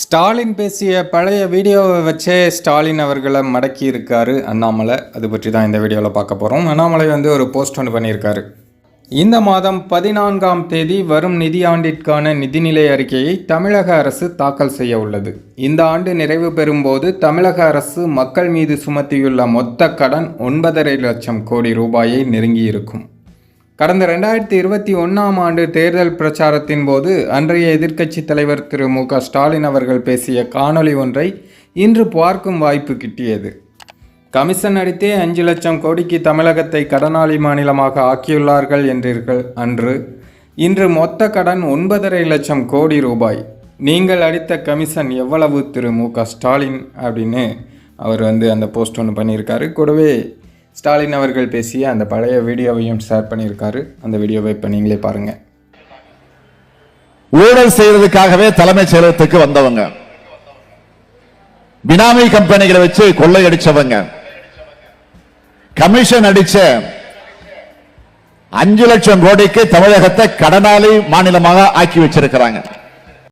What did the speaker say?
ஸ்டாலின் பேசிய பழைய வீடியோவை வச்சே ஸ்டாலின் அவர்களை மடக்கி இருக்காரு அண்ணாமலை. அது பற்றி தான் இந்த வீடியோவில் பார்க்க போகிறோம் அண்ணாமலை வந்து ஒரு போஸ்ட் ஒன்று பண்ணியிருக்காரு. இந்த மாதம் பதினான்காம் தேதி வரும் நிதியாண்டிற்கான நிதிநிலை அறிக்கையை தமிழக அரசு தாக்கல் செய்ய உள்ளது. இந்த ஆண்டு நிறைவு பெறும்போது தமிழக அரசு மக்கள் மீது சுமத்தியுள்ள மொத்த கடன் ஒன்பதரை லட்சம் கோடி ரூபாயை நெருங்கியிருக்கும். கடந்த ரெண்டாயிரத்தி இருபத்தி ஒன்றாம் ஆண்டு தேர்தல் பிரச்சாரத்தின் போது அன்றைய எதிர்க்கட்சி தலைவர் திரு மு க ஸ்டாலின் அவர்கள் பேசிய காணொளி ஒன்றை இன்று பார்க்கும் வாய்ப்பு கிட்டியது. கமிஷன் அடித்தே அஞ்சு லட்சம் கோடிக்கு தமிழகத்தை கடனாளி மாநிலமாக ஆக்கியுள்ளார்கள் என்றீர்கள் அன்று. இன்று மொத்த கடன் ஒன்பதரை லட்சம் கோடி ரூபாய். நீங்கள் அடித்த கமிஷன் எவ்வளவு திரு மு க ஸ்டாலின் அப்படின்னு அவர் வந்து அந்த போஸ்ட் ஒன்று பண்ணியிருக்காரு. கூடவே ஸ்டாலின் அவர்கள் பேசிய அந்த பழைய வீடியோவையும் ஷேர் பண்ணியிருக்காரு. அந்த வீடியோவை இப்போ நீங்களே பாருங்க. ஊழல் செய்யறதுக்காகவே தலைமைச் செயலகத்துக்கு வந்தவங்க. பினாமி கம்பெனிகளை வச்சு கொள்ளையடிச்சவங்க கமிஷன் அடிச்ச அஞ்சு லட்சம் கோடிக்கு தமிழகத்தை கடனாளி மாநிலமாக ஆக்கி வச்சிருக்கிறாங்க.